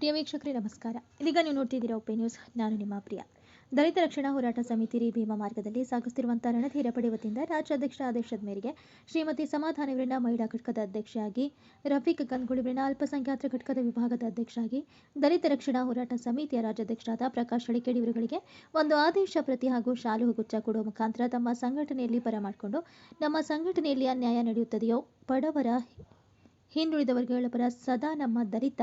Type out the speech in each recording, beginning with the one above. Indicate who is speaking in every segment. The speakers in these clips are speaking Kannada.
Speaker 1: ಪ್ರಿಯ ವೀಕ್ಷಕರೇ, ನಮಸ್ಕಾರ. ಇದೀಗ ನೀವು ನೋಡ್ತಿದ್ದೀರಾ ಒಪೆ ನ್ಯೂಸ್. ನಾನು ನಿಮ್ಮ ಪ್ರಿಯ. ದಲಿತ ರಕ್ಷಣಾ ಹೋರಾಟ ಸಮಿತಿ ರೀ ಭೀಮಾ ಮಾರ್ಗದಲ್ಲಿ ಸಾಗಿಸುತ್ತಿರುವಂತಹ ರಣಧೀರ ಪಡೆ ವತಿಯಿಂದ ರಾಜ್ಯಾಧ್ಯಕ್ಷರ ಆದೇಶದ ಮೇರೆಗೆ ಶ್ರೀಮತಿ ಸಮಾಧಾನವರನ್ನ ಮಹಿಳಾ ಘಟಕದ ಅಧ್ಯಕ್ಷೆಯಾಗಿ, ರಫೀಕ್ ಗನ್ಗುಳಿವರನ್ನ ಅಲ್ಪಸಂಖ್ಯಾತರ ಘಟಕದ ವಿಭಾಗದ ಅಧ್ಯಕ್ಷರಾಗಿ ದಲಿತ ರಕ್ಷಣಾ ಹೋರಾಟ ಸಮಿತಿಯ ರಾಜ್ಯಾಧ್ಯಕ್ಷರಾದ ಪ್ರಕಾಶ್ ಅಳಿಕೇಡಿ ಇವರುಗಳಿಗೆ ಒಂದು ಆದೇಶ ಪ್ರತಿ ಹಾಗೂ ಶಾಲು ಗುಚ್ಚ ಕೊಡುವ ಮುಖಾಂತರ ತಮ್ಮ ಸಂಘಟನೆಯಲ್ಲಿ ಪರ ಮಾಡಿಕೊಂಡು ನಮ್ಮ ಸಂಘಟನೆಯಲ್ಲಿ ಅನ್ಯಾಯ ನಡೆಯುತ್ತದೆಯೋ, ಬಡವರ ಹಿಂದುಳಿದ ವರ್ಗಗಳ ಪರ ಸದಾ ನಮ್ಮ ದಲಿತ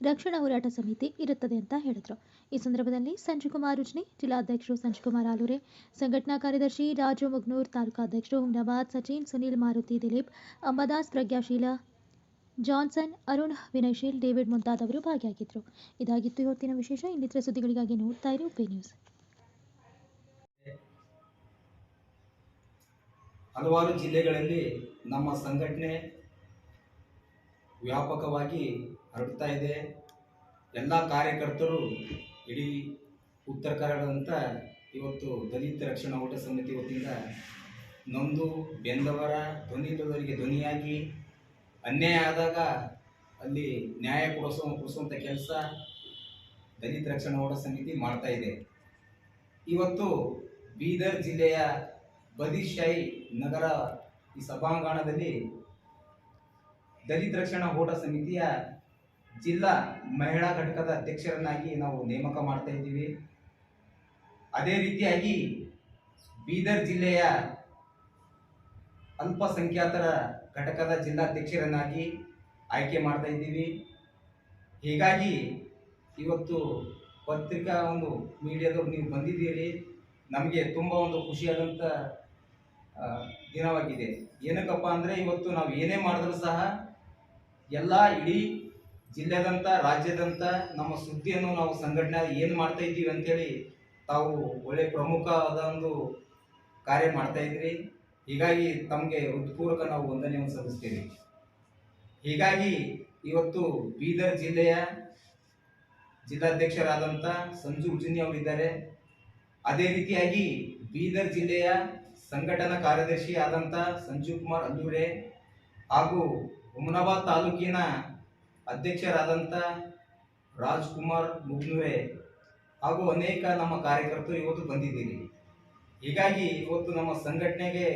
Speaker 1: ರಕ್ಷಣಾ ಹೋರಾಟ ಸಮಿತಿ ಇರುತ್ತದೆ ಅಂತ ಹೇಳಿದರು. ಈ ಸಂದರ್ಭದಲ್ಲಿ ಸಂಜುಕುಮಾರ್ ಉಜ್ನಿ ಜಿಲ್ಲಾಧ್ಯಕ್ಷರು ಸಂಜುಕುಮಾರ್ ಆಲೂರೆ, ಸಂಘಟನಾ ಕಾರ್ಯದರ್ಶಿ ರಾಜು ಮುಗ್ನೂರ್ ತಾಲೂಕಾಧ್ಯಕ್ಷರು ಹುಮ್ನಾಬಾದ್, ಸಚಿನ್ ಸುನೀಲ್ ಮಾರುತಿ, ದಿಲೀಪ್ ಅಂಬಾದಾಸ್, ಪ್ರಜ್ಞಾಶೀಲ, ಜಾನ್ಸನ್, ಅರುಣ್ ವಿನಯ್ಶೀಲ್ ಡೇವಿಡ್ ಮುಂತಾದವರು ಭಾಗಿಯಾಗಿದ್ದರು ಇದಾಗಿತ್ತು ಇವತ್ತಿನ ವಿಶೇಷ. ಇನ್ನಿತರ ಸುದ್ದಿಗಳಿಗಾಗಿ ನೋಡ್ತಾ ಇರಿ ಪೇ ನ್ಯೂಸ್.
Speaker 2: ಹಲವಾರು ಜಿಲ್ಲೆಗಳಲ್ಲಿ ನಮ್ಮ ಸಂಘಟನೆ ವ್ಯಾಪಕವಾಗಿ ಹರಡ್ತಾ ಇದೆ. ಎಲ್ಲ ಕಾರ್ಯಕರ್ತರು ಇಡೀ ಉತ್ತರ ಕರ್ನಾಟಕದಂಥ ಇವತ್ತು ದಲಿತ ರಕ್ಷಣಾ ಓಟ ಸಮಿತಿ ವತಿಯಿಂದ ನೊಂದು, ಬೆಂದವರ, ಧ್ವನಿ ಇಲ್ಲದವರಿಗೆ ಧ್ವನಿಯಾಗಿ ಅನ್ಯಾಯ ಆದಾಗ ಅಲ್ಲಿ ನ್ಯಾಯ ಕೊಡಿಸೋ ಕೊಡಿಸುವಂಥ ಕೆಲಸ ದಲಿತ ರಕ್ಷಣಾ ಓಟ ಸಮಿತಿ ಮಾಡ್ತಾ ಇದೆ. ಇವತ್ತು ಬೀದರ್ ಜಿಲ್ಲೆಯ ಬದಿಶಾಹಿ ನಗರ ಈ ಸಭಾಂಗಣದಲ್ಲಿ ದಲಿತ ರಕ್ಷಣಾ ಓಟ ಸಮಿತಿಯ ಜಿಲ್ಲಾ ಮಹಿಳಾ ಘಟಕದ ಅಧ್ಯಕ್ಷರನ್ನಾಗಿ ನಾವು ನೇಮಕ ಮಾಡ್ತಾ ಇದ್ದೀವಿ. ಅದೇ ರೀತಿಯಾಗಿ ಬೀದರ್ ಜಿಲ್ಲೆಯ ಅಲ್ಪಸಂಖ್ಯಾತರ ಘಟಕದ ಜಿಲ್ಲಾಧ್ಯಕ್ಷರನ್ನಾಗಿ ಆಯ್ಕೆ ಮಾಡ್ತಾ ಇದ್ದೀವಿ. ಹೀಗಾಗಿ ಇವತ್ತು ಪತ್ರಿಕಾ ಒಂದು ಮೀಡಿಯಾದವ್ರು ನೀವು ಬಂದಿದ್ದೀರಿ. ನಮಗೆ ತುಂಬ ಒಂದು ಖುಷಿಯಾದಂಥ ದಿನವಾಗಿದೆ. ಏನಕ್ಕಪ್ಪ ಅಂದರೆ ಇವತ್ತು ನಾವು ಏನೇ ಮಾಡಿದ್ರೂ ಸಹ ಎಲ್ಲ ಇಡೀ ಜಿಲ್ಲೆದಂತ, ರಾಜ್ಯದಂತ ನಮ್ಮ ಸುದ್ದಿಯನ್ನು ನಾವು ಸಂಘಟನೆ ಏನು ಮಾಡ್ತಾ ಇದ್ದೀವಿ ಅಂತೇಳಿ ತಾವು ಒಳ್ಳೆ ಪ್ರಮುಖವಾದ ಒಂದು ಕಾರ್ಯ ಮಾಡ್ತಾ ಇದ್ರಿ. ಹೀಗಾಗಿ ತಮಗೆ ಹೃತ್ಪೂರ್ವಕ ನಾವು ವಂದನೆಯನ್ನು ಸಲ್ಲಿಸ್ತೀವಿ. ಹೀಗಾಗಿ ಇವತ್ತು ಬೀದರ್ ಜಿಲ್ಲೆಯ ಜಿಲ್ಲಾಧ್ಯಕ್ಷರಾದಂಥ ಸಂಜು ಉಜಿನಿ ಅವರಿದ್ದಾರೆ. ಅದೇ ರೀತಿಯಾಗಿ ಬೀದರ್ ಜಿಲ್ಲೆಯ ಸಂಘಟನಾ ಕಾರ್ಯದರ್ಶಿ ಆದಂಥ ಸಂಜೀವ್ ಕುಮಾರ್ ಅಲ್ಲೂರೆ ಹಾಗೂ ಹುಮನಾಬಾದ್ ತಾಲೂಕಿನ ಅಧ್ಯಕ್ಷರಾದಂಥ ರಾಜ್ಕುಮಾರ್ ಮುಗ್ನುವೆ ಹಾಗೂ ಅನೇಕ ನಮ್ಮ ಕಾರ್ಯಕರ್ತರು ಇವತ್ತು ಬಂದಿದ್ದೀರಿ. ಹೀಗಾಗಿ ಇವತ್ತು ನಮ್ಮ ಸಂಘಟನೆಗೆ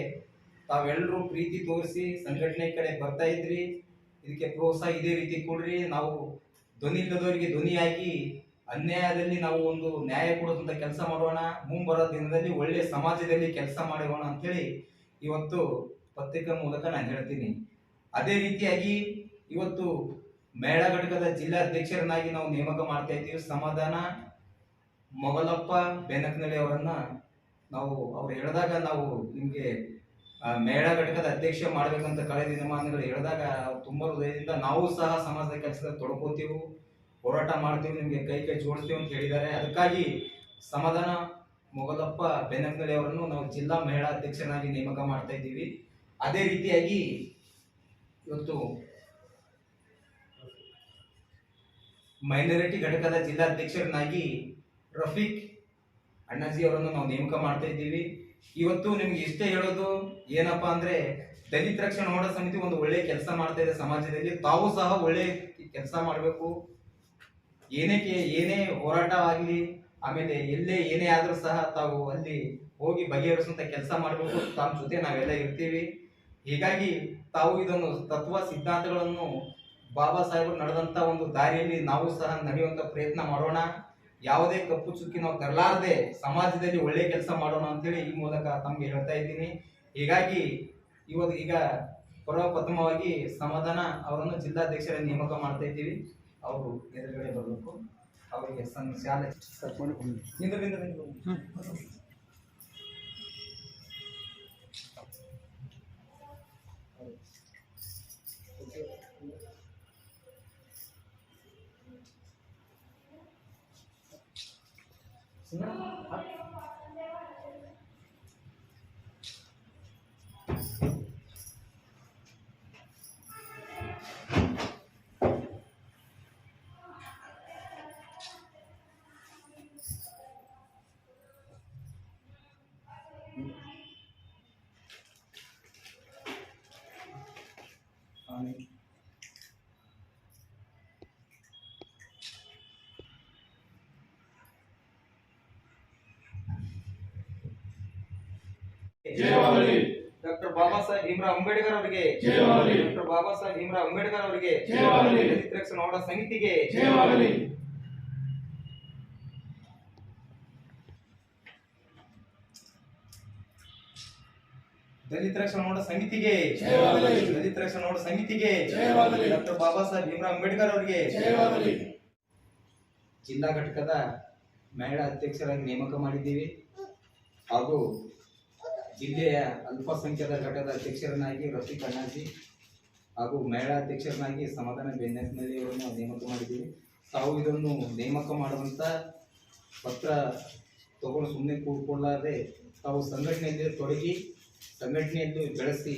Speaker 2: ತಾವೆಲ್ಲರೂ ಪ್ರೀತಿ ತೋರಿಸಿ ಸಂಘಟನೆ ಕಡೆ ಬರ್ತಾ ಇದ್ರಿ. ಇದಕ್ಕೆ ಪ್ರೋತ್ಸಾಹ ಇದೇ ರೀತಿ ಕೊಡ್ರಿ. ನಾವು ಧ್ವನಿ ಇಲ್ಲದವರಿಗೆ ಧ್ವನಿಯಾಗಿ ಅನ್ಯಾಯದಲ್ಲಿ ನಾವು ಒಂದು ನ್ಯಾಯ ಕೊಡುವಂತ ಕೆಲಸ ಮಾಡೋಣ. ಮುಂಬರೋ ದಿನದಲ್ಲಿ ಒಳ್ಳೆ ಸಮಾಜದಲ್ಲಿ ಕೆಲಸ ಮಾಡೋಣ ಅಂತೇಳಿ ಇವತ್ತು ಪತ್ರಿಕಾ ಮೂಲಕ ನಾನು ಹೇಳ್ತೀನಿ. ಅದೇ ರೀತಿಯಾಗಿ ಇವತ್ತು ಮಹಿಳಾ ಘಟಕದ ಜಿಲ್ಲಾ ಅಧ್ಯಕ್ಷರನ್ನಾಗಿ ನಾವು ನೇಮಕ ಮಾಡ್ತಾ ಇದ್ದೀವಿ. ಸಮಾಧಾನ ಮೊಗಲಪ್ಪ ಬೆನಕನಳ್ಳಿ ಅವರನ್ನ ನಾವು ಅವ್ರು ಹೇಳಿದಾಗ ನಾವು ನಿಮಗೆ ಮಹಿಳಾ ಘಟಕದ ಅಧ್ಯಕ್ಷ ಮಾಡ್ಬೇಕಂತ ಕಳೆದ ದಿನಮಾನಗಳು ಹೇಳಿದಾಗ ತುಂಬ ಹೃದಯದಿಂದ ನಾವು ಸಹ ಸಮಾಜದ ಕೆಲಸದಲ್ಲಿ ತೊಡ್ಕೋತೀವಿ, ಹೋರಾಟ ಮಾಡ್ತೀವಿ, ನಿಮಗೆ ಕೈ ಕೈ ಜೋಡಿಸ್ತೀವಿ ಅಂತ ಹೇಳಿದ್ದಾರೆ. ಅದಕ್ಕಾಗಿ ಸಮಾಧಾನ ಮೊಗಲಪ್ಪ ಬೆನಕನಳ್ಳಿ ಅವರನ್ನು ನಾವು ಜಿಲ್ಲಾ ಮಹಿಳಾ ಅಧ್ಯಕ್ಷರನ್ನಾಗಿ ನೇಮಕ ಮಾಡ್ತಾ ಇದ್ದೀವಿ. ಅದೇ ರೀತಿಯಾಗಿ ಇವತ್ತು ಮೈನಾರಿಟಿ ಘಟಕದ ಜಿಲ್ಲಾಧ್ಯಕ್ಷರನ್ನಾಗಿ ರಫೀಕ್ ಅಣ್ಣಾಜಿ ಅವರನ್ನು ನಾವು ನೇಮಕ ಮಾಡ್ತಾ ಇದ್ದೀವಿ. ಇವತ್ತು ನಿಮ್ಗೆ ಇಷ್ಟೇ ಹೇಳೋದು ಏನಪ್ಪಾ ಅಂದ್ರೆ ದಲಿತ ರಕ್ಷಣ ಹೋರಾಟ ಸಮಿತಿ ಒಂದು ಒಳ್ಳೆ ಕೆಲಸ ಮಾಡ್ತಾ ಇದೆ ಸಮಾಜದಲ್ಲಿ. ತಾವು ಸಹ ಒಳ್ಳೆ ಕೆಲಸ ಮಾಡಬೇಕು. ಏನೇ ಏನೇ ಹೋರಾಟ ಆಗಲಿ, ಆಮೇಲೆ ಎಲ್ಲೇ ಏನೇ ಆದ್ರೂ ಸಹ ತಾವು ಅಲ್ಲಿ ಹೋಗಿ ಬಗೆಹರಿಸುವಂತ ಕೆಲಸ ಮಾಡಬೇಕು. ತಮ್ಮ ಜೊತೆ ನಾವೆಲ್ಲ ಇರ್ತೀವಿ. ಹೀಗಾಗಿ ತಾವು ಇದನ್ನು ತತ್ವ ಸಿದ್ಧಾಂತಗಳನ್ನು ಬಾಬಾ ಸಾಹೇಬರು ನಡೆದಂತ ಒಂದು ದಾರಿಯಲ್ಲಿ ನಾವು ಸಹ ನಡೆಯುವಂತ ಪ್ರಯತ್ನ ಮಾಡೋಣ. ಯಾವುದೇ ಕಪ್ಪು ಚುಕ್ಕಿ ನಾವು ತರಲಾರದೆ ಸಮಾಜದಲ್ಲಿ ಒಳ್ಳೆ ಕೆಲಸ ಮಾಡೋಣ ಅಂತೇಳಿ ಈ ಮೂಲಕ ತಮಗೆ ಹೇಳ್ತಾ ಇದ್ದೀನಿ. ಹೀಗಾಗಿ ಇವಾಗ ಈಗ ಪ್ರಥಮವಾಗಿ ಸಮಾಧಾನ ಅವರನ್ನು ಜಿಲ್ಲಾಧ್ಯಕ್ಷರ ನೇಮಕ ಮಾಡ್ತಾ ಇದ್ದೀವಿ. ಅವರು ಎದುರುಗಡೆ ಬರಬೇಕು. ಅವರಿಗೆ ಶಾಲೆ ನಿಂದು ನಿಂದು ನಿಂದು ಡಾಕ್ಟರ್ ಬಾಬಾ ಸಾಹೇಬ್ ಭೀಮರಾವ್ ಅಂಬೇಡ್ಕರ್ ಅವರಿಗೆ. ಡಾಕ್ಟರ್ ಬಾಬಾ ಸಾಹೇಬ್ ಭೀಮರಾವ್ ಅಂಬೇಡ್ಕರ್ ಅವರಿಗೆ. ದಲಿತ ನೋಡ ಸಮಿತಿಗೆ. ದಲಿತ ರಕ್ಷಣಾ ಹೋರಾಟ ಸಮಿತಿಗೆ. ದಲಿತ ರಕ್ಷಣಾ ಹೋರಾಟ ಸಮಿತಿಗೆ. ಡಾಕ್ಟರ್ ಬಾಬಾ ಸಾಹೇಬ್ ಭೀಮರಾವ್ ಅಂಬೇಡ್ಕರ್ ಅವರಿಗೆ. ಜಿಲ್ಲಾ ಘಟಕದ ಮಹಿಳಾ ಅಧ್ಯಕ್ಷರಾಗಿ ನೇಮಕ ಮಾಡಿದ್ದೀವಿ. ಹಾಗೂ ಜಿಲ್ಲೆಯ ಅಲ್ಪಸಂಖ್ಯಾತ ಘಟಕದ ಅಧ್ಯಕ್ಷರನ್ನಾಗಿ ರಫೀಕ್ ಅಣ್ಣಾಜಿ ಹಾಗೂ ಮಹಿಳಾ ಅಧ್ಯಕ್ಷರನ್ನಾಗಿ ಸಮಾಧಾನ ಬೆನ್ನತ್ನಲ್ಲಿ ಅವರನ್ನು ನೇಮಕ ಮಾಡಿದ್ದೀವಿ. ತಾವು ಇದನ್ನು ನೇಮಕ ಮಾಡುವಂಥ ಪತ್ರ ತಗೊಂಡು ಸುಮ್ಮನೆ ಕೂಡ್ಕೊಳ್ಳಾದೆ ತಾವು ಸಂಘಟನೆಯಲ್ಲಿ ತೊಡಗಿ ಸಂಘಟನೆಯಲ್ಲಿ ಬೆಳೆಸಿ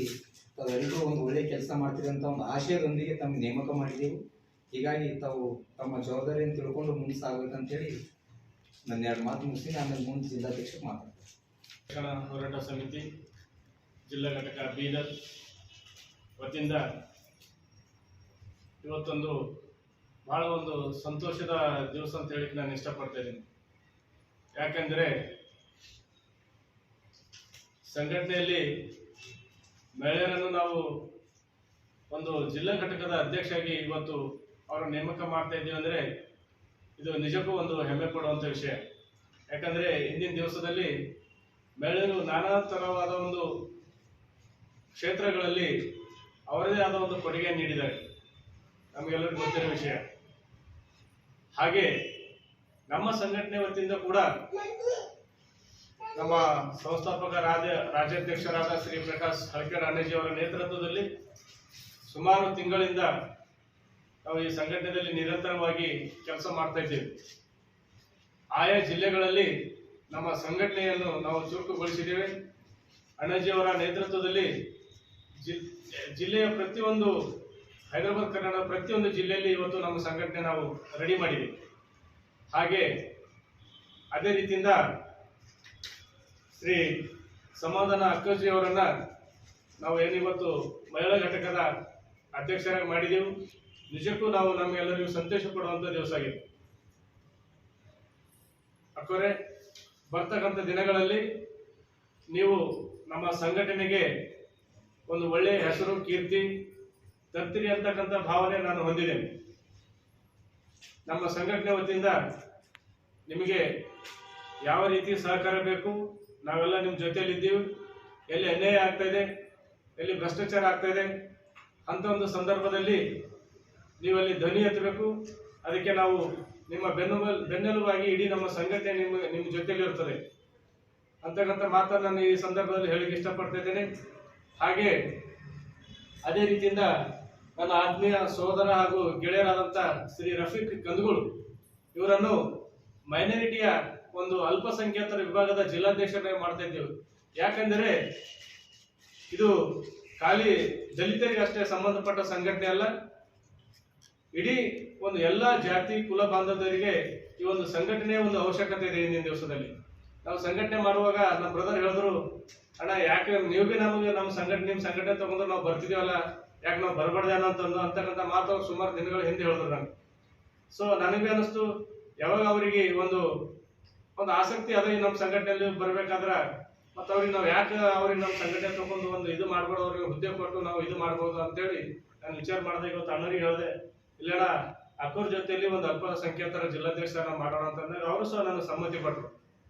Speaker 2: ತಾವೆಲ್ಲರೂ ಒಂದು ಒಳ್ಳೆಯ ಕೆಲಸ ಮಾಡ್ತೀರಿ ಅಂತ ಒಂದು ಆಶಯದೊಂದಿಗೆ ತಮಗೆ ನೇಮಕ ಮಾಡಿದ್ದೆವು. ಹೀಗಾಗಿ ತಾವು ತಮ್ಮ ಜವಾಬ್ದಾರಿಯನ್ನು ತಿಳ್ಕೊಂಡು ಮುಂದೆ ಸಾಗಬೇಕಂತೇಳಿ ನನ್ನ ಎರಡು ಮಾತು ಮುಗಿಸಿ ಆಮೇಲೆ ಮುಂದೆ ಜಿಲ್ಲಾಧ್ಯಕ್ಷ ಮಾತಾಡ್ತಾರೆ.
Speaker 3: ಶಿಕ್ಷಣ ಹೋರಾಟ ಸಮಿತಿ, ಜಿಲ್ಲಾ ಘಟಕ ಬೀದರ್ ವತಿಯಿಂದ ಇವತ್ತೊಂದು ಬಹಳ ಒಂದು ಸಂತೋಷದ ದಿವಸ ಅಂತ ಹೇಳಿಕ್ಕೆ ನಾನು ಇಷ್ಟಪಡ್ತಾ ಇದ್ದೀನಿ. ಯಾಕಂದರೆ ಸಂಘಟನೆಯಲ್ಲಿ ಮಹಿಳೆಯರನ್ನು ನಾವು ಒಂದು ಜಿಲ್ಲಾ ಘಟಕದ ಅಧ್ಯಕ್ಷರಾಗಿ ಇವತ್ತು ಅವರ ನೇಮಕ ಮಾಡ್ತಾ ಇದ್ದೀವಿ ಅಂದರೆ ಇದು ನಿಜಕ್ಕೂ ಒಂದು ಹೆಮ್ಮೆ ಪಡುವಂಥ ವಿಷಯ. ಯಾಕಂದರೆ ಇಂದಿನ ದಿವಸದಲ್ಲಿ ಮಹಿಳೆಯರು ನಾನಾ ಥರವಾದ ಒಂದು ಕ್ಷೇತ್ರಗಳಲ್ಲಿ ಅವರದೇ ಆದ ಒಂದು ಕೊಡುಗೆ ನೀಡಿದ್ದಾರೆ. ನಮಗೆಲ್ಲರಿಗೂ ಗೊತ್ತಿರೋ ವಿಷಯ. ಹಾಗೆ ನಮ್ಮ ಸಂಘಟನೆ ವತಿಯಿಂದ ಕೂಡ ನಮ್ಮ ಸಂಸ್ಥಾಪಕ ರಾಜ್ಯ ರಾಜ್ಯಾಧ್ಯಕ್ಷರಾದ ಶ್ರೀ ಪ್ರಕಾಶ್ ಹಳಕರ್ ರಾಣೇಜಿ ಅವರ ನೇತೃತ್ವದಲ್ಲಿ ಸುಮಾರು ತಿಂಗಳಿಂದ ನಾವು ಈ ಸಂಘಟನೆಯಲ್ಲಿ ನಿರಂತರವಾಗಿ ಕೆಲಸ ಮಾಡ್ತಾ ಇದ್ದೇವೆ. ಆಯಾ ಜಿಲ್ಲೆಗಳಲ್ಲಿ ನಮ್ಮ ಸಂಘಟನೆಯನ್ನು ನಾವು ಚುರುಕುಗೊಳಿಸಿದ್ದೇವೆ. ಅಣ್ಣಾಜಿಯವರ ನೇತೃತ್ವದಲ್ಲಿ ಜಿಲ್, ಜಿಲ್ಲೆಯ ಪ್ರತಿಯೊಂದು, ಹೈದರಾಬಾದ್ ಕರ್ನಾಟಕ ಪ್ರತಿಯೊಂದು ಜಿಲ್ಲೆಯಲ್ಲಿ ಇವತ್ತು ನಮ್ಮ ಸಂಘಟನೆ ನಾವು ರೆಡಿ ಮಾಡಿದೆ. ಹಾಗೆ ಅದೇ ರೀತಿಯಿಂದ ಶ್ರೀ ಸಮಾಧಾನ ಅವರನ್ನ ನಾವು ಏನಿವತ್ತು ಮಹಿಳಾ ಘಟಕದ ಅಧ್ಯಕ್ಷರಾಗಿ ಮಾಡಿದೆವು. ನಿಜಕ್ಕೂ ನಾವು ನಮಗೆಲ್ಲರಿಗೂ ಸಂತೋಷ ಪಡುವಂಥ ದಿವಸ ಆಗಿದೆ. ಅಕ್ಕರೆ ಬರ್ತಕ್ಕಂಥ ದಿನಗಳಲ್ಲಿ ನೀವು ನಮ್ಮ ಸಂಘಟನೆಗೆ ಒಂದು ಒಳ್ಳೆಯ ಹೆಸರು, ಕೀರ್ತಿ ತರ್ತೀರಿ ಅಂತಕ್ಕಂಥ ಭಾವನೆ ನಾನು ಹೊಂದಿದ್ದೇನೆ. ನಮ್ಮ ಸಂಘಟನೆ ವತಿಯಿಂದ ನಿಮಗೆ ಯಾವ ರೀತಿ ಸಹಕಾರ ಬೇಕು, ನಾವೆಲ್ಲ ನಿಮ್ಮ ಜೊತೆಯಲ್ಲಿದ್ದೀವಿ ಎಲ್ಲಿ ಅನ್ಯಾಯ ಆಗ್ತಾ ಎಲ್ಲಿ ಭ್ರಷ್ಟಾಚಾರ ಆಗ್ತಾ ಇದೆ ಅಂತ ಒಂದು ಸಂದರ್ಭದಲ್ಲಿ ನೀವು ಅಲ್ಲಿ ಧ್ವನಿ ಎತ್ತಬೇಕು. ಅದಕ್ಕೆ ನಾವು ನಿಮ್ಮ ಬೆನ್ನುಬಲ್ ಬೆನ್ನೆಲುಬಾಗಿ ಇಡೀ ನಮ್ಮ ಸಂಘಟನೆ ನಿಮ್ಮ ನಿಮ್ಮ ಜೊತೆಯಲ್ಲಿ ಇರ್ತದೆ. ಅಂತಕ್ಕಂಥ ಮಾತನ್ನು ನಾನು ಈ ಸಂದರ್ಭದಲ್ಲಿ ಹೇಳಿಕ್ಕೆ ಇಷ್ಟಪಡ್ತಾ ಇದ್ದೇನೆ. ಹಾಗೆ ಅದೇ ರೀತಿಯಿಂದ ನನ್ನ ಆತ್ಮೀಯ ಸೋದರ ಹಾಗೂ ಗೆಳೆಯರಾದಂಥ ಶ್ರೀ ರಫೀಕ್ ಕಂದಗೂಳು, ಇವರನ್ನು ಮೈನಾರಿಟಿಯ ಒಂದು ಅಲ್ಪಸಂಖ್ಯಾತರ ವಿಭಾಗದ ಜಿಲ್ಲಾಧ್ಯಕ್ಷರನ್ನಾಗಿ ಮಾಡ್ತಾ ಇದ್ದೇವೆ. ಯಾಕೆಂದರೆ ಇದು ಖಾಲಿ ದಲಿತರಿಗಷ್ಟೇ ಸಂಬಂಧಪಟ್ಟ ಸಂಘಟನೆ ಅಲ್ಲ ಇಡೀ ಒಂದು ಎಲ್ಲ ಜಾತಿ, ಕುಲ ಬಾಂಧವರಿಗೆ ಈ ಒಂದು ಸಂಘಟನೆ ಒಂದು ಅವಶ್ಯಕತೆ ಇದೆ ಇಂದಿನ ದಿವಸದಲ್ಲಿ. ನಾವು ಸಂಘಟನೆ ಮಾಡುವಾಗ ನಮ್ಮ ಬ್ರದರ್ ಹೇಳಿದ್ರು, ಅಣ್ಣ, ಯಾಕೆ ನೀವು ಬಿ ನಮಗೆ ನಮ್ಮ ಸಂಘಟನೆ ನಿಮ್ಮ ಸಂಘಟನೆ ತಗೊಂಡ್ರೆ ನಾವು ಬರ್ತಿದೀವಲ್ಲ, ಯಾಕೆ ನಾವು ಬರಬಾರ್ದೇನೋ ಅಂತಂದು ಅಂತಕ್ಕಂಥ ಮಾತು ಸುಮಾರು ದಿನಗಳ ಹಿಂದೆ ಹೇಳಿದ್ರು ನಾನು ಸೊ ನನಗೆ ಅನಿಸ್ತು ಯಾವಾಗ ಅವರಿಗೆ ಒಂದು ಒಂದು ಆಸಕ್ತಿ ಅದ ನಮ್ಮ ಸಂಘಟನೆಯಲ್ಲಿ ಬರಬೇಕಾದ್ರೆ ಮತ್ತು ಅವ್ರಿಗೆ ನಾವು ಯಾಕೆ ಅವ್ರಿಗೆ ನಮ್ಮ ಸಂಘಟನೆ ತಗೊಂಡು ಒಂದು ಇದು ಮಾಡ್ಬೋದು ಅವ್ರಿಗೆ ಹುದ್ದೆ ಕೊಟ್ಟು ನಾವು ಇದು ಮಾಡ್ಬೋದು ಅಂತೇಳಿ ನಾನು ವಿಚಾರ ಮಾಡಿದೆ ಇವತ್ತು ಅಣ್ಣರಿಗೆ ಹೇಳಿದೆ ಇಲ್ಲಣ್ಣ ಅಕ್ಕೋರ್ ಜೊತೆಯಲ್ಲಿ ಒಂದು ಅಲ್ಪ ಸಂಖ್ಯಾತರ ಜಿಲ್ಲಾಧ್ಯಕ್ಷರನ್ನ ಮಾಡೋಣ ಅಂತಂದ್ರೆ ಅವರು ಸಹ ನನಗೆ ಸಮ್ಮತಿ ಪಟ್ಟರು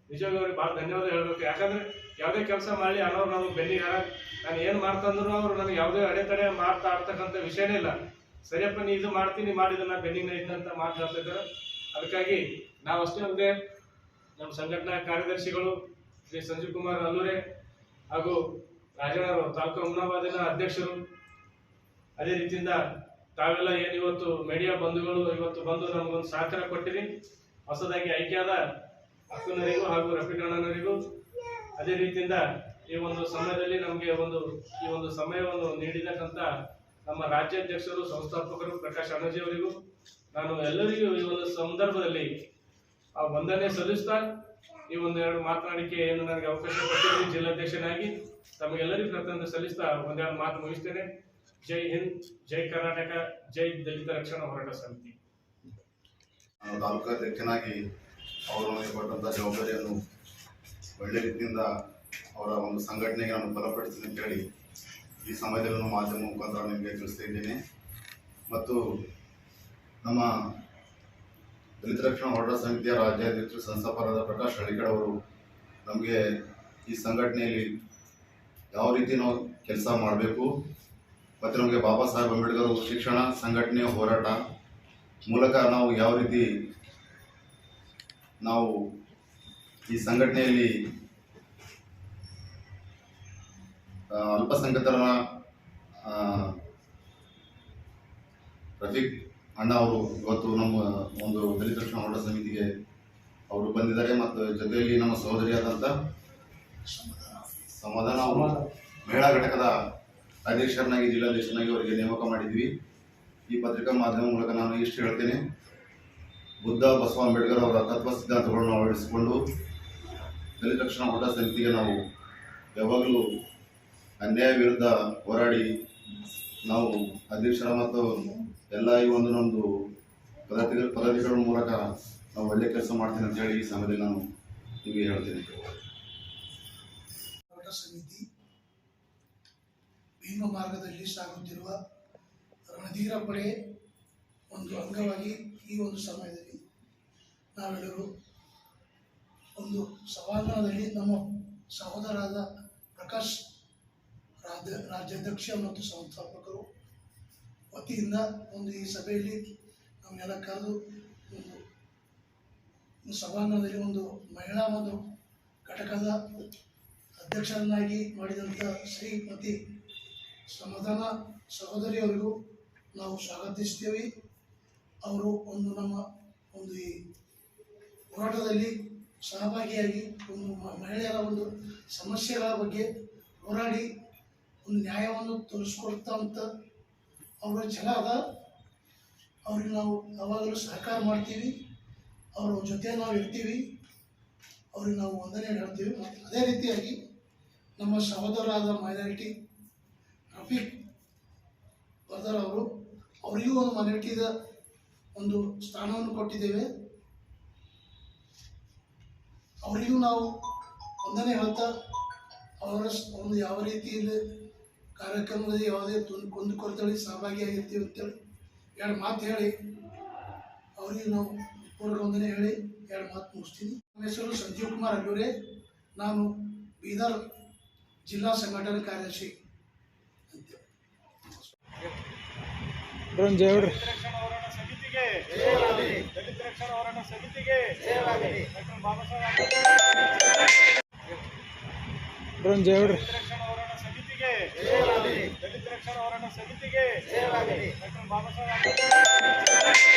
Speaker 3: ನಿಜವಾಗಿ ಅವ್ರಿಗೆ ಭಾಳ ಧನ್ಯವಾದ ಹೇಳ್ಬೇಕು. ಯಾಕಂದ್ರೆ ಯಾವುದೇ ಕೆಲಸ ಮಾಡಲಿ ಅನ್ನೋರು ನಮಗೆ ಬೆನ್ನಿಗಾರ ನಾನು ಏನು ಮಾಡ್ತಂದ್ರು ಅವ್ರು ನನಗೆ ಯಾವುದೇ ಅಡೆತಡೆ ಮಾಡ್ತಾ ಆಡ್ತಕ್ಕಂಥ ವಿಷಯನೇ ಇಲ್ಲ. ಸರಿಯಪ್ಪ, ನೀ ಇದು ಮಾಡ್ತೀನಿ ಮಾಡಿದನ್ನ ಬೆನ್ನಿನ ಇದ್ದಂತ ಮಾತು ಹೇಳ್ತಿದ್ದಾರೆ ಅದಕ್ಕಾಗಿ ನಾವು ಅಷ್ಟೇ ಅಲ್ಲದೆ ನಮ್ಮ ಸಂಘಟನಾ ಕಾರ್ಯದರ್ಶಿಗಳು ಶ್ರೀ ಸಂಜೀವ್ ಕುಮಾರ್ ಅಲ್ಲೂರೆ ಹಾಗೂ ರಾಜಣ್ಣವರು ತಾಲೂಕು ಅಮ್ನಾಬಾದಿನ ಅಧ್ಯಕ್ಷರು, ಅದೇ ರೀತಿಯಿಂದ ತಾವೆಲ್ಲ ಏನು ಇವತ್ತು ಮೀಡಿಯಾ ಬಂಧುಗಳು, ಇವತ್ತು ಬಂದು ನಮಗೊಂದು ಸಹಕಾರ ಕೊಟ್ಟಿರಿ. ಹೊಸದಾಗಿ ಆಯ್ಕೆಯಾದ ಅಕ್ಕನವರಿಗೂ ಹಾಗೂ ರಫಿಕಣ್ಣನವರಿಗೂ ಅದೇ ರೀತಿಯಿಂದ ಈ ಒಂದು ಸಮಯದಲ್ಲಿ ನಮಗೆ ಒಂದು, ಈ ಒಂದು ಸಮಯವನ್ನು ನೀಡಿದಕ್ಕಂತ ನಮ್ಮ ರಾಜ್ಯಾಧ್ಯಕ್ಷರು, ಸಂಸ್ಥಾಪಕರು ಪ್ರಕಾಶ್ ಅಣ್ಣಜಿ ಅವರಿಗೂ ನಾನು ಎಲ್ಲರಿಗೂ ಈ ಒಂದು ಸಂದರ್ಭದಲ್ಲಿ ಆ ವಂದನೆ ಸಲ್ಲಿಸ್ತಾ ಈ ಎರಡು ಮಾತನಾಡಿಕೆ ಏನು ನನಗೆ ಅವಕಾಶ ಕೊಟ್ಟಿದ್ದೀನಿ ಜಿಲ್ಲಾಧ್ಯಕ್ಷನಾಗಿ. ತಮಗೆಲ್ಲರಿಗೂ ಕೃತಜ್ಞತೆ ಸಲ್ಲಿಸ್ತಾ ಒಂದೆರಡು ಮಾತು ಮುಗಿಸ್ತೇನೆ. ಜೈ ಹಿಂದ್, ಜೈ ಕರ್ನಾಟಕ, ಜೈ ದಲಿತ ರಕ್ಷಣಾ ಹೋರಾಟ ಸಮಿತಿ.
Speaker 4: ತಾಲೂಕು ಅಧ್ಯಕ್ಷನಾಗಿ ಅವರು ನನಗೆ ಕೊಟ್ಟಂಥ ಜವಾಬ್ದಾರಿಯನ್ನು ಒಳ್ಳೆ ರೀತಿಯಿಂದ ಅವರ ಒಂದು ಸಂಘಟನೆಗೆ ನಾನು ಬಲಪಡಿಸ್ತೀನಿ ಅಂತ ಹೇಳಿ ಈ ಸಮಯದಲ್ಲಿ ಮಾಧ್ಯಮ ಮುಖಾಂತರ ನಿಮಗೆ ತಿಳಿಸ್ತಾ ಇದ್ದೇನೆ. ಮತ್ತು ನಮ್ಮ ದಲಿತ ರಕ್ಷಣಾ ಹೋರಾಟ ಸಮಿತಿಯ ರಾಜ್ಯಾಧ್ಯಕ್ಷರು ಸಂಸ್ಥಾಪಕರಾದ ಪ್ರಕಾಶ್ ಹಳಿಕಡ್ ಅವರು ನಮಗೆ ಈ ಸಂಘಟನೆಯಲ್ಲಿ ಯಾವ ರೀತಿ ನಾವು ಕೆಲಸ ಮಾಡಬೇಕು ಮತ್ತು ನಮಗೆ ಬಾಬಾ ಸಾಹೇಬ್ ಅಂಬೇಡ್ಕರ್ ಶಿಕ್ಷಣ, ಸಂಘಟನೆ, ಹೋರಾಟ ಮೂಲಕ ನಾವು ಯಾವ ರೀತಿ ನಾವು ಈ ಸಂಘಟನೆಯಲ್ಲಿ ಅಲ್ಪಸಂಖ್ಯಾತರ ರಫೀಕ್ ಅಣ್ಣ ಅವರು ಇವತ್ತು ನಮ್ಮ ಒಂದು ದಲಿತ ರಕ್ಷಣಾ ಹೋರಾಟ ಸಮಿತಿಗೆ ಅವರು ಬಂದಿದ್ದಾರೆ ಮತ್ತು ಜೊತೆಯಲ್ಲಿ ನಮ್ಮ ಸಹೋದರಿಯಾದಂಥ ಸಮಾಧಾನ ಅವರು, ಮಹಿಳಾ ಘಟಕದ ಅಧ್ಯಕ್ಷರನ್ನಾಗಿ ಜಿಲ್ಲಾಧ್ಯಕ್ಷರನ್ನಾಗಿ ಅವರಿಗೆ ನೇಮಕ ಮಾಡಿದ್ವಿ ಈ ಪತ್ರಿಕಾ ಮಾಧ್ಯಮ ಮೂಲಕ ನಾನು ಇಷ್ಟು ಹೇಳ್ತೇನೆ. ಬುದ್ಧ ಬಸವ ಅಂಬೇಡ್ಕರ್ ಅವರ ತತ್ವ ಸಿದ್ಧಾಂತಗಳನ್ನು ಅಳವಡಿಸಿಕೊಂಡು ದಲಿತ ರಕ್ಷಣಾ ಹೋರಾಟ ಸಮಿತಿಗೆ ನಾವು ಯಾವಾಗಲೂ ಅನ್ಯಾಯ ವಿರುದ್ಧ ಹೋರಾಡಿ ನಾವು ಅಧ್ಯಕ್ಷರ ಮತ್ತು ಎಲ್ಲ ಈ ಒಂದು ನಮ್ಮದು ಪದಾಧಿಕಾರಿ ಪದಾಧಿಕಾರಿಗಳ ಮೂಲಕ ನಾವು ಒಳ್ಳೆ ಕೆಲಸ ಮಾಡ್ತೀನಿ ಅಂತ ಹೇಳಿ ಈ ಸಮಯದಲ್ಲಿ ನಾನು ನಿಮಗೆ ಹೇಳ್ತೀನಿ.
Speaker 5: ಸಮಿತಿ ಭೀಮ ಮಾರ್ಗದಲ್ಲಿ ಸಾಗುತ್ತಿರುವ ರಣಧೀರ ಪಡೆ ಒಂದು ಅಂಗವಾಗಿ ಈ ಒಂದು ಸಮಯದಲ್ಲಿ ನಾವೆಲ್ಲರೂ ಒಂದು ಸಭಾಂಗಣದಲ್ಲಿ ನಮ್ಮ ಸಹೋದರಾದ ಪ್ರಕಾಶ್ ರಾಜ್ಯ ರಾಜ್ಯಾಧ್ಯಕ್ಷ ಮತ್ತು ಸಂಸ್ಥಾಪಕರು ವತಿಯಿಂದ ಒಂದು ಈ ಸಭೆಯಲ್ಲಿ ನಮ್ಮೆಲ್ಲ ಕರೆದು ಒಂದು ಸಭಾಂಗಣದಲ್ಲಿ ಒಂದು ಮಹಿಳಾ ಒಂದು ಘಟಕದ ಅಧ್ಯಕ್ಷರನ್ನಾಗಿ ಮಾಡಿದಂಥ ಶ್ರೀಮತಿ ಸಮಾಧಾನ ಸಹೋದರಿಯವರಿಗೂ ನಾವು ಸ್ವಾಗತಿಸ್ತೇವೆ. ಅವರು ಒಂದು ನಮ್ಮ ಒಂದು ಈ ಹೋರಾಟದಲ್ಲಿ ಸಹಭಾಗಿಯಾಗಿ ಒಂದು ಮಹಿಳೆಯರ ಒಂದು ಸಮಸ್ಯೆಗಳ ಬಗ್ಗೆ ಹೋರಾಡಿ ಒಂದು ನ್ಯಾಯವನ್ನು ತೋರಿಸ್ಕೊಡ್ತಂತ ಅವರ ಛಲ ಅದ ಅವ್ರಿಗೆ ನಾವು ಯಾವಾಗಲೂ ಸಹಕಾರ ಮಾಡ್ತೀವಿ. ಅವರ ಜೊತೆ ನಾವು ಇರ್ತೀವಿ. ಅವ್ರಿಗೆ ನಾವು ವಂದನೆ ಹೇಳ್ತೀವಿ. ಮತ್ತು ಅದೇ ರೀತಿಯಾಗಿ ನಮ್ಮ ಸಹೋದರರಾದ ಮೈನಾರಿಟಿ ರಫೀಕ್ ಬರ್ದಾರ್ ಅವರು, ಅವರಿಗೂ ಒಂದು ಮನೆಟ್ಟಿದ ಒಂದು ಸ್ಥಾನವನ್ನು ಕೊಟ್ಟಿದ್ದೇವೆ. ಅವರಿಗೂ ನಾವು ಒಂದನೇ ಹೇಳ್ತಾ, ಅವರ ಒಂದು ಯಾವ ರೀತಿಯಲ್ಲಿ ಕಾರ್ಯಕ್ರಮದಲ್ಲಿ ಯಾವುದೇ ತುನ್ ಕುಂದುಕೊರತೆಗಳಿಗೆ ಸಹಭಾಗಿಯಾಗಿರ್ತೀವಿ ಅಂತೇಳಿ ಎರಡು ಮಾತು ಹೇಳಿ, ಅವರಿಗೆ ನಾವು ಪೂರ್ವ ಒಂದನೇ ಹೇಳಿ ಎರಡು ಮಾತು ಮುಗಿಸ್ತೀನಿ. ನನ್ನ ಹೆಸರು ಸಂಜೀವ್ ಕುಮಾರ್ ಅಲ್ಲೂರೆ, ನಾನು ಬೀದರ್ ಜಿಲ್ಲಾ ಸಂಘಟನಾ ಕಾರ್ಯದರ್ಶಿ.
Speaker 3: ರಕ್ಷಣಾ ಹೋರಾಟ ಸಮಿತಿಗೆ ದಲಿತ ರಕ್ಷಣಾ ಹೋರಾಟ ಸಮಿತಿಗೆ ಡಾಕ್ಟರ್ ಬಾಬಾ ಸಾಹೇಬ್ ದಲಿತ ರಕ್ಷಣಾ ಹೋರಾಟ ಸಮಿತಿಗೆ ದಲಿತ ರಕ್ಷಣಾ ಹೋರಾಟ ಸಮಿತಿಗೆ ಡಾಕ್ಟರ್